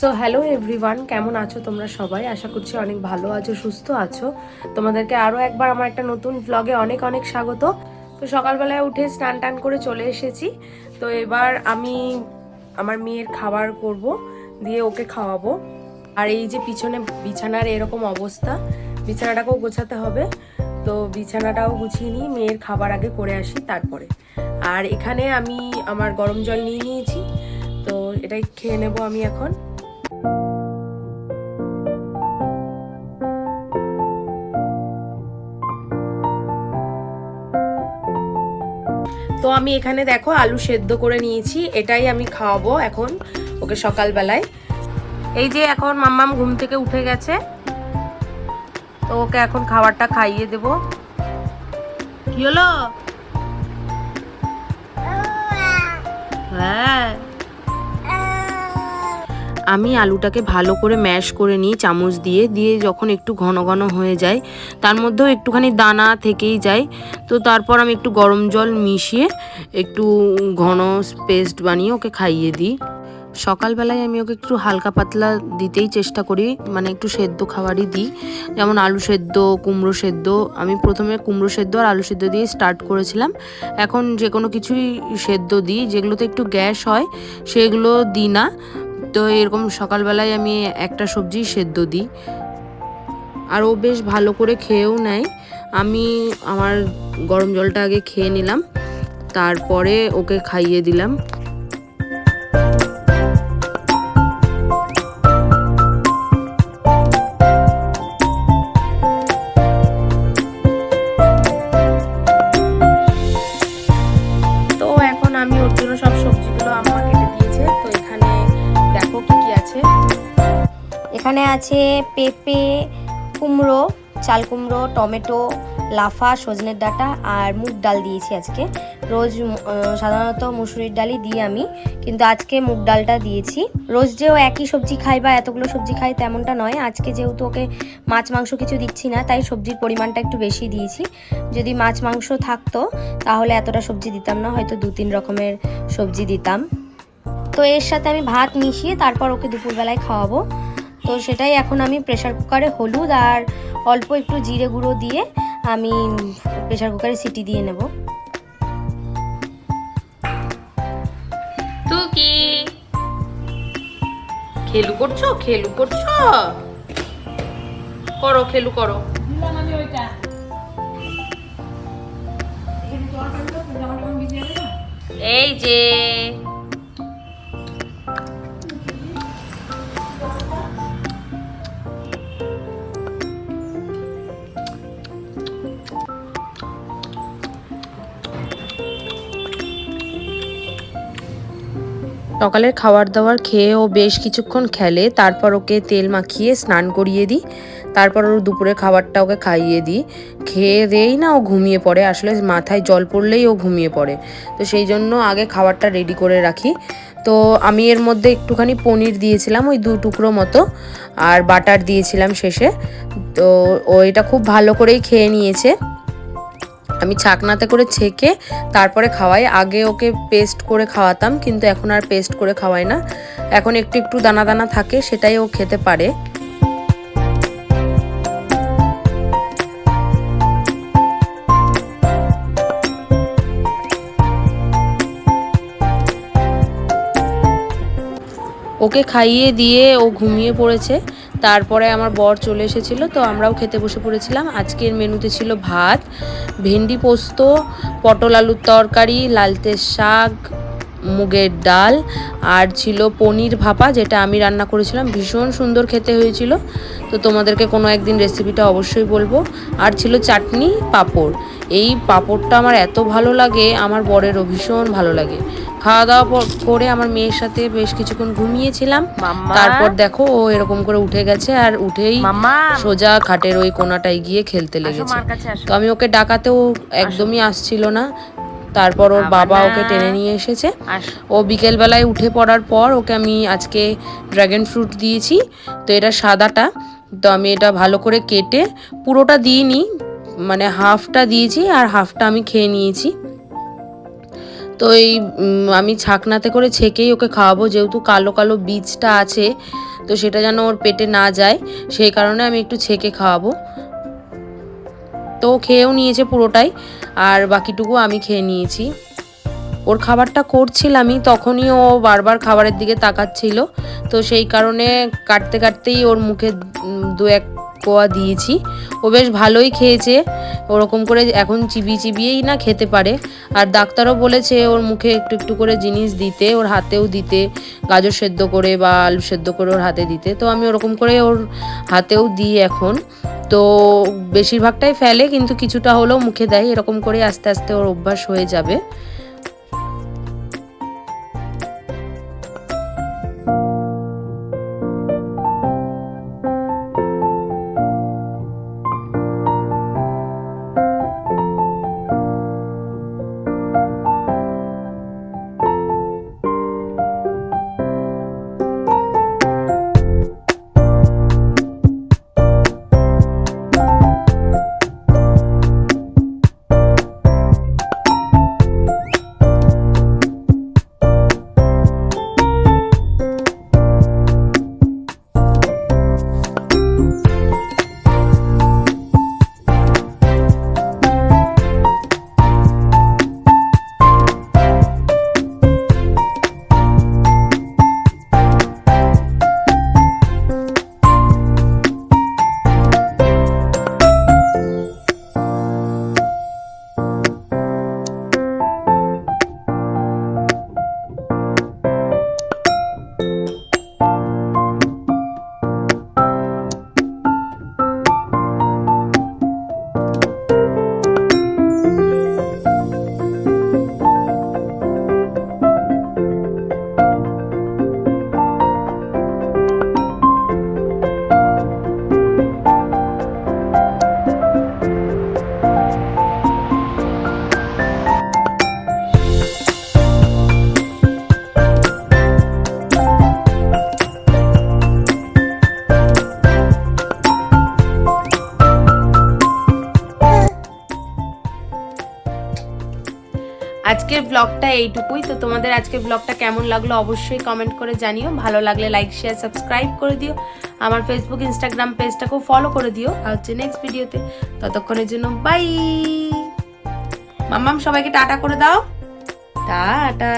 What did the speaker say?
So hello everyone কেমন আছো তোমরা সবাই? আশা করছি অনেক ভালো আছো, সুস্থ আছো। তোমাদেরকে আরও একবার আমার একটা নতুন ভ্লগে অনেক অনেক স্বাগত। তো সকালবেলায় উঠে স্নান টান করে চলে এসেছি। তো এবার আমি আমার মেয়ের খাবার করব, দিয়ে ওকে খাওয়াবো। আর এই যে পিছনে বিছানার এরকম অবস্থা, বিছানাটাকেও গোছাতে হবে। তো বিছানাটাও গুছিয়ে নিই, মেয়ের খাবার আগে করে আসি তারপরে। আর এখানে আমি আমার গরম জল নিয়ে নিয়েছি। তো এটাই খেয়ে নেব আমি এখন। আমি এখানে দেখো আলু সেদ্ধ করে নিয়েছি, এটাই আমি খাওয়াবো এখন, ওকে সকালবেলায়। এই যে এখন মাম্মাম ঘুম থেকে উঠে গেছে, তো ওকে এখন খাবারটা খাইয়ে দেব। কি হলো? হ্যাঁ। আমি আলুটাকে ভালো করে ম্যাশ করে নিই, চামচ দিয়ে। দিয়ে যখন একটু ঘন ঘন হয়ে যায়, তার মধ্যেও একটুখানি দানা থেকেই যায়। তো তারপর আমি একটু গরম জল মিশিয়ে একটু ঘন পেস্ট বানিয়ে ওকে খাইয়ে দিই। সকালবেলায় আমি ওকে একটু হালকা পাতলা দিতেই চেষ্টা করি মানে একটু সেদ্ধ খাবারই দিই। যেমন আলু সেদ্ধ, কুমড়ো সেদ্ধ। আমি প্রথমে কুমড়ো সেদ্ধ আর আলু সেদ্ধ দিয়ে স্টার্ট করেছিলাম। এখন যে কোনো কিছুই সেদ্ধ দিই, যেগুলোতে একটু গ্যাস হয়, সেগুলো দিই না। তো এরকম সকালবেলায় আমি একটা সবজি সেদ্ধ দিই। আর ও বেশ ভালো করে খেয়েও নেয়। আমি আমার গরম জলটা আগে খেয়ে নিলাম, তারপরে ওকে খাইয়ে দিলাম। তো এখন আমি ওর জন্য সব এখানে আছে পেঁপে, কুমড়ো, চাল কুমড়ো, টমেটো, লাফা, সজনের ডাঁটা আর মুগ ডাল দিয়েছি আজকে। রোজ সাধারণত মুসুরির ডালই দিই আমি, কিন্তু আজকে মুগ ডালটা দিয়েছি। রোজ যে ও একই সবজি খাই বা এতগুলো সবজি খাই তেমনটা নয়। আজকে যেহেতু ওকে মাছ, মাংস কিছু দিচ্ছি না, তাই সবজির পরিমাণটা একটু বেশি দিয়েছি। যদি মাছ, মাংস থাকতো, তাহলে এতটা সবজি দিতাম না, হয়তো দু তিন রকমের সবজি দিতাম। তো এর সাথে আমি ভাত মিশিয়ে তারপর ওকে দুপুরবেলায় খাওয়াবো। তো সেটাই এখন আমি প্রেশার কুকারে হলুদ আর অল্প একটু জিরে গুঁড়ো দিয়ে আমি প্রেশার কুকারে সিটি দিয়ে নেব। তুই কি? খেলু করছ? খেলু করছ? করো, খেলু করো। এই যে সকালের খাবার দাবার খেয়ে ও বেশ কিছুক্ষণ খেলে, তারপর ওকে তেল মাখিয়ে স্নান করিয়ে দিই। তারপর ওর দুপুরে খাবারটা ওকে খাইয়ে দিই। খেয়ে দেই না ও ঘুমিয়ে পড়ে। আসলে মাথায় জল পড়লেই ও ঘুমিয়ে পড়ে। তো সেই জন্য আগে খাবারটা রেডি করে রাখি। তো আমি এর মধ্যে একটুখানি পনির দিয়েছিলাম ওই দু টুকরো মতো, আর বাটার দিয়েছিলাম শেষে। তো ও এটা খুব ভালো করেই খেয়ে নিয়েছে। আমি ছাকনাতে করে ছেঁকে তারপরে খাওয়াই। আগে ওকে পেস্ট করে খাওয়াতাম, কিন্তু এখন আর পেস্ট করে খাওয়াই না। এখন একটু একটু দানা দানা থাকে, সেটাই ও খেতে পারে। ওকে খাইয়ে দিয়ে ও ঘুমিয়ে পড়েছে। তারপরে আমার বর চলে এসেছিল, তো আমরাও খেতে বসে পড়েছিলাম। আজকের মেনুতে ছিল ভাত, ভেন্ডি পোস্ত, পটল আলুর তরকারি লালতে শাক, মুগের ডাল, আর ছিল পনির ভাপা, যেটা আমি রান্না করেছিলাম। ভীষণ সুন্দর খেতে হয়েছিল। তো তোমাদেরকে কোনো একদিন রেসিপিটা অবশ্যই বলব। আর ছিল চাটনি, পাঁপড়। এই পাঁপড়টা আমার এত ভালো লাগে আমার বরেরও ভীষণ ভালো লাগে। খাওয়া দাওয়া করে আমার মেয়ের সাথে বেশ কিছুক্ষণ ঘুমিয়েছিলাম। তারপর দেখো ও এরকম করে উঠে গেছে আর উঠেই সোজা খাটের ওই কোনাটায় গিয়ে খেলতে লেগেছে। তো আমি ওকে ডাকাতেও একদমই আসছিল না। তারপর ওর বাবা ওকে টেনে নিয়ে এসেছে। ও বিকেলবেলায় উঠে পড়ার পর ওকে আমি আজকে ড্রাগন ফ্রুট দিয়েছি। তো এটা সাদাটা। তো আমি এটা ভালো করে কেটে পুরোটা দিইনি। মানে হাফটা দিয়েছি আর হাফটা আমি খেয়ে নিয়েছি। তো এই আমি ছাকনাতে করে ছেঁকেই ওকে খাওয়াবো, যেহেতু কালো কালো বীজটা আছে, তো সেটা যেন ওর পেটে না যায়, সেই কারণে আমি একটু ছেঁকে খাওয়াবো। তো ও খেয়েও নিয়েছে পুরোটাই, আর বাকিটুকু আমি খেয়ে নিয়েছি। ওর খাবারটা করছিলামই তখনই ও বারবার খাবারের দিকে তাকাচ্ছিল, তো সেই কারণে কাটতে কাটতেই ওর মুখে দু এক কোয়া দিয়েছি। ও বেশ ভালোই খেয়েছে। ওরকম করে এখন চিবিয়ে চিবিয়েই না খেতে পারে। আর ডাক্তারও বলেছে ওর মুখে একটু একটু করে জিনিস দিতে, ওর হাতেও দিতে, গাজর সেদ্ধ করে বা আলু সেদ্ধ করে ওর হাতে দিতে। তো আমি ওরকম করে ওর হাতেও দিই এখন। তো বেশিরভাগটাই ফেলে, কিন্তু কিছুটা হলেও মুখে দেয়। এরকম করে আস্তে আস্তে ওর অভ্যাস হয়ে যাবে। আজকের ব্লগটা এইটুকুই। তো তোমাদের আজকের ব্লগটা কেমন লাগল অবশ্যই কমেন্ট করে জানিও। ভালো লাগলে লাইক শেয়ার সাবস্ক্রাইব করে দিও। আমার ফেসবুক ইনস্টাগ্রাম পেজটাকেও ফলো করে দিও। আর হচ্ছে নেক্সট ভিডিওতে ততক্ষণের জন্য বাই মাম্মাম, সবাইকে টাটা করে দাও। টাটা।